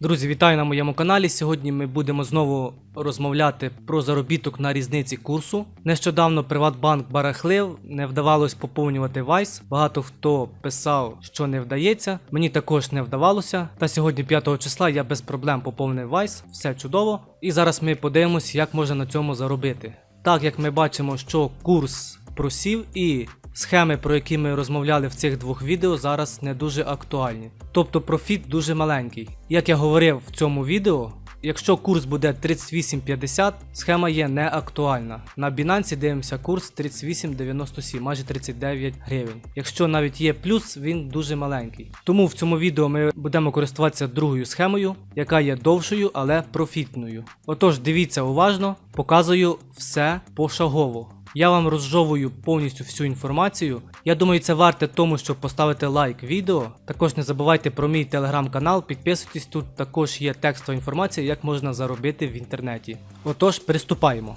Друзі, вітаю на моєму каналі. Сьогодні ми будемо знову розмовляти про заробіток на різниці курсу. Нещодавно Приватбанк барахлив, не вдавалось поповнювати Vice. Багато хто писав, що не вдається. Мені також не вдавалося. Та сьогодні, 5 числа, я без проблем поповнив Vice, все чудово. І зараз ми подивимось, як можна на цьому заробити. Так як ми бачимо, що курс просів і схеми, про які ми розмовляли в цих двох відео, зараз не дуже актуальні. Тобто профіт дуже маленький. Як я говорив в цьому відео, якщо курс буде 38.50, схема є не актуальна. На Binance дивимося курс 38.97, майже 39 гривень. Якщо навіть є плюс, він дуже маленький. Тому в цьому відео ми будемо користуватися другою схемою, яка є довшою, але профітною. Отож, дивіться уважно, показую все пошагово. Я вам розжовую повністю всю інформацію. Я думаю, це варте тому, щоб поставити лайк відео. Також не забувайте про мій телеграм-канал, підписуйтесь, тут також є текстова інформація, як можна заробити в інтернеті. Отож, приступаємо.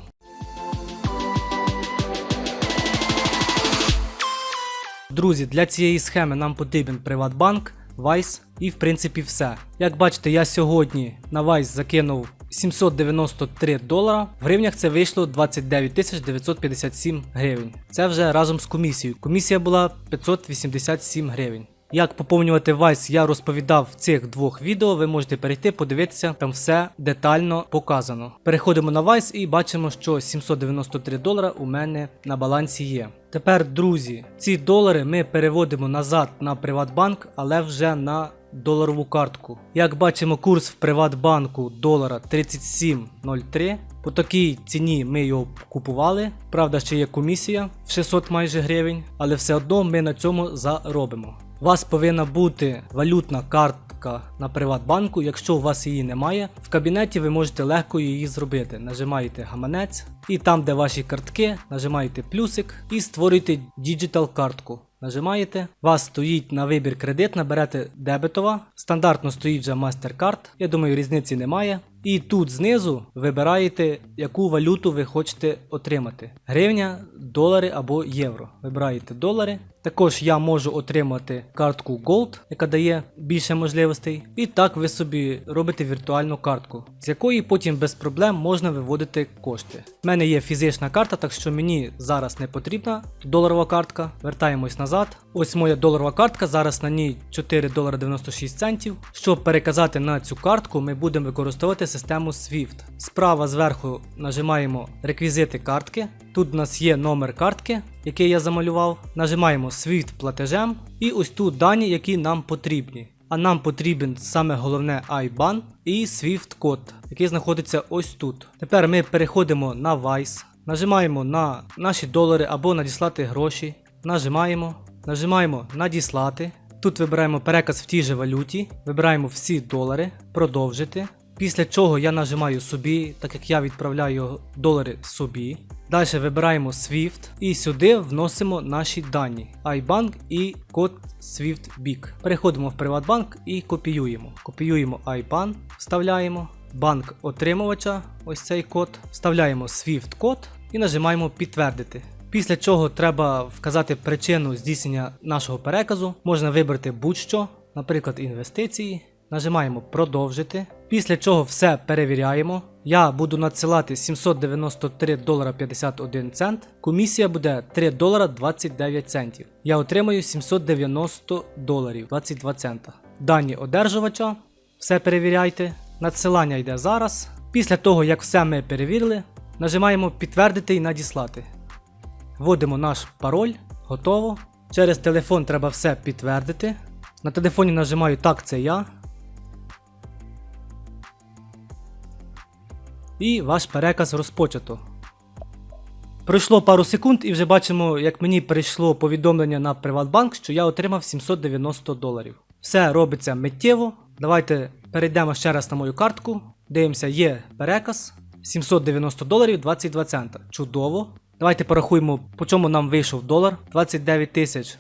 Друзі, для цієї схеми нам потрібен Приватбанк, Vice і в принципі все. Як бачите, я сьогодні на Vice закинув 793 долара. В гривнях це вийшло 29 957 гривень. Це вже разом з комісією. Комісія була 587 гривень. Як поповнювати Vice я розповідав в цих двох відео. Ви можете перейти, подивитися, там все детально показано. Переходимо на Vice і бачимо, що 793 долара у мене на балансі є. Тепер, друзі, ці долари ми переводимо назад на Приватбанк, але вже на доларову картку. Як бачимо, курс в Приватбанку долара 37.03. По такій ціні ми його купували. Правда, ще є комісія в 600 майже гривень, але все одно ми на цьому заробимо. У вас повинна бути валютна картка на Приватбанку. Якщо у вас її немає, в кабінеті ви можете легко її зробити. Нажимаєте гаманець, і там, де ваші картки, нажимаєте плюсик і створюєте діджитал картку. Нажимаєте, вас стоїть на вибір кредит, наберете дебетова. Стандартно стоїть вже MasterCard. Я думаю, різниці немає. І тут знизу вибираєте, яку валюту ви хочете отримати: гривня, долари або євро. Вибираєте долари. Також я можу отримати картку Gold, яка дає більше можливостей. І так ви собі робите віртуальну картку, з якої потім без проблем можна виводити кошти. У мене є фізична карта, так що мені зараз не потрібна доларова картка. Вертаємось назад. Ось моя доларова картка. Зараз на ній 4 долара 96 центів. Щоб переказати на цю картку, ми будемо використовувати систему SWIFT. Справа зверху нажимаємо реквізити картки. Тут у нас є номер картки, який я замалював. Нажимаємо SWIFT платежем і ось тут дані, які нам потрібні. А нам потрібен саме головне IBAN і SWIFT код, який знаходиться ось тут. Тепер ми переходимо на Vice, нажимаємо на наші долари або надіслати гроші. Нажимаємо, нажимаємо надіслати. Тут вибираємо переказ в тій же валюті, вибираємо всі долари, продовжити. Після чого я нажимаю собі, так як я відправляю долари собі. Далі вибираємо SWIFT і сюди вносимо наші дані IBANK і код SwiftBIC. Переходимо в Приватбанк і копіюємо. Копіюємо IBAN, вставляємо банк отримувача, ось цей код, вставляємо SWIFT код і нажимаємо підтвердити. Після чого треба вказати причину здійснення нашого переказу. Можна вибрати будь-що, наприклад, інвестиції. Нажимаємо продовжити. Після чого все перевіряємо. Я буду надсилати 793 долара 51 цент. Комісія буде 3 долара 29 центів. Я отримаю 790 доларів 22 цента. Дані одержувача. Все перевіряйте. Надсилання йде зараз. Після того, як все ми перевірили, нажимаємо підтвердити і надіслати. Вводимо наш пароль, готово. Через телефон треба все підтвердити. На телефоні нажимаю Так, це я. І ваш переказ розпочато. Пройшло пару секунд і вже бачимо, як мені прийшло повідомлення на Приватбанк, що я отримав 790 доларів. Все робиться миттєво. Давайте перейдемо ще раз на мою картку. Дивимося, є переказ. 790 доларів 22 цента. Чудово. Давайте порахуємо, по чому нам вийшов долар. 29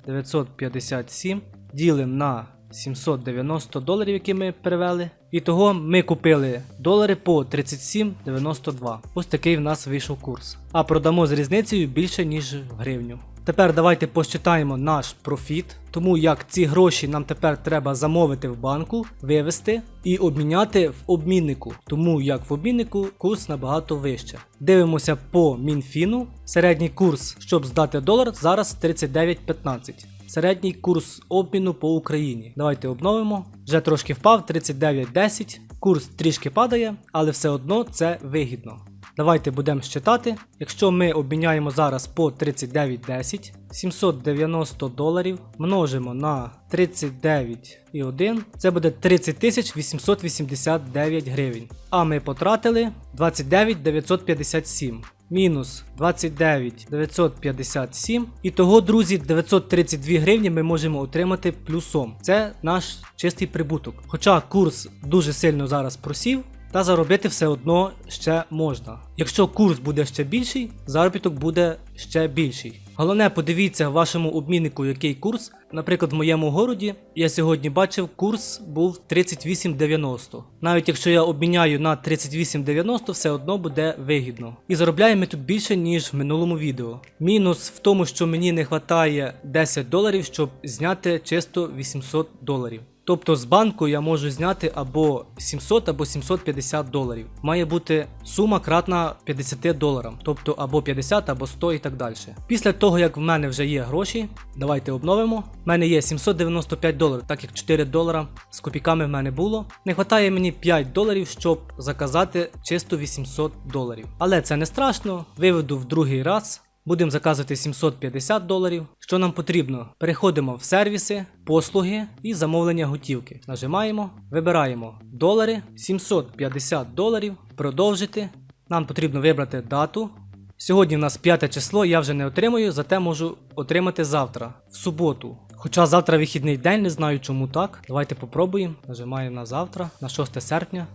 957. Ділимо на 790 доларів, які ми перевели. І того ми купили долари по 37,92. Ось такий в нас вийшов курс. А продамо з різницею більше, ніж в гривню. Тепер давайте посчитаємо наш профіт, тому як ці гроші нам тепер треба замовити в банку, вивести і обміняти в обміннику, тому як в обміннику курс набагато вище. Дивимося по Мінфіну. Середній курс, щоб здати долар, зараз 39.15. Середній курс обміну по Україні. Давайте обновимо. Вже трошки впав 39.10. Курс трішки падає, але все одно це вигідно. Давайте будемо щитати. Якщо ми обміняємо зараз по 39.10, 790 доларів множимо на 39,1, це буде 30 889 гривень. А ми потратили 29 957. Мінус 29 957. І того, друзі, 932 гривні ми можемо отримати плюсом. Це наш чистий прибуток. Хоча курс дуже сильно зараз просів, та заробити все одно ще можна. Якщо курс буде ще більший, заробіток буде ще більший. Головне, подивіться вашому обміннику, який курс. Наприклад, в моєму городі я сьогодні бачив, курс був 38,90. Навіть якщо я обміняю на 38,90, все одно буде вигідно. І заробляємо ми тут більше, ніж в минулому відео. Мінус в тому, що мені не вистачає 10 доларів, щоб зняти чисто 800 доларів. Тобто з банку я можу зняти або 700, або 750 доларів. Має бути сума кратна 50 доларам, тобто або 50, або 100 і так далі. Після того, як в мене вже є гроші, давайте обновимо. В мене є 795 доларів, так як 4 долара з копійками в мене було. Не вистачає мені 5 доларів, щоб заказати чисто 800 доларів. Але це не страшно, виведу в другий раз. Будемо заказувати 750 доларів. Що нам потрібно? Переходимо в сервіси, послуги і замовлення готівки. Нажимаємо, вибираємо долари, 750 доларів, продовжити. Нам потрібно вибрати дату. Сьогодні в нас 5 число, я вже не отримую, зате можу отримати завтра, в суботу. Хоча завтра вихідний день, не знаю чому так. Давайте попробуємо. Нажимаємо на завтра, на 6 серпня.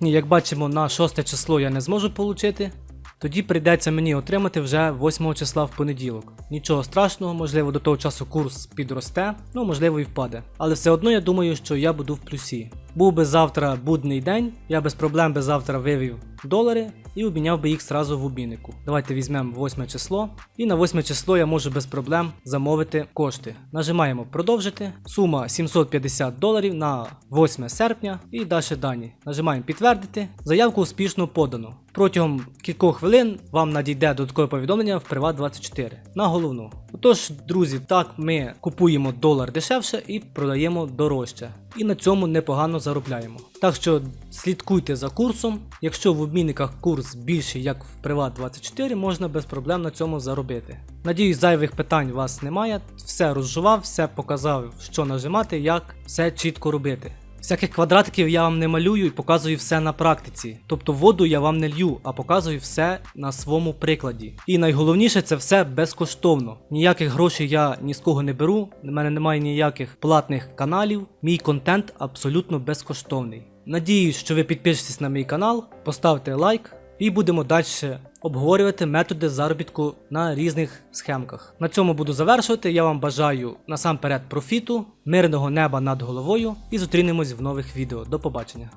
Ні, як бачимо, на 6 число я не зможу отримати. Тоді прийдеться мені отримати вже 8 числа в понеділок. Нічого страшного, можливо, до того часу курс підросте, ну можливо і впаде. Але все одно я думаю, що я буду в плюсі. Був би завтра будний день, я без проблем би завтра вивів долари і обміняв би їх зразу в обміннику. Давайте візьмемо 8 число. І на 8 число я можу без проблем замовити кошти. Нажимаємо продовжити. Сума 750 доларів на 8 серпня і далі дані. Нажимаємо підтвердити. Заявку успішно подано. Протягом кількох хвилин вам надійде додаткове повідомлення в Приват24 на головну. Отож, друзі, так ми купуємо долар дешевше і продаємо дорожче. І на цьому непогано заробляємо. Так що слідкуйте за курсом. Якщо в обмінниках курс більший, як в Приват24, можна без проблем на цьому заробити. Надіюсь, зайвих питань у вас немає. Все розжував, все показав, що нажимати, як все чітко робити. Всяких квадратиків я вам не малюю і показую все на практиці. Тобто воду я вам не лью, а показую все на своєму прикладі. І найголовніше це все безкоштовно. Ніяких грошей я ні з кого не беру, в мене немає ніяких платних каналів. Мій контент абсолютно безкоштовний. Надіюсь, що ви підпишетесь на мій канал, поставте лайк і будемо далі обговорювати методи заробітку на різних схемках. На цьому буду завершувати. Я вам бажаю насамперед профіту, мирного неба над головою і зустрінемось в нових відео. До побачення.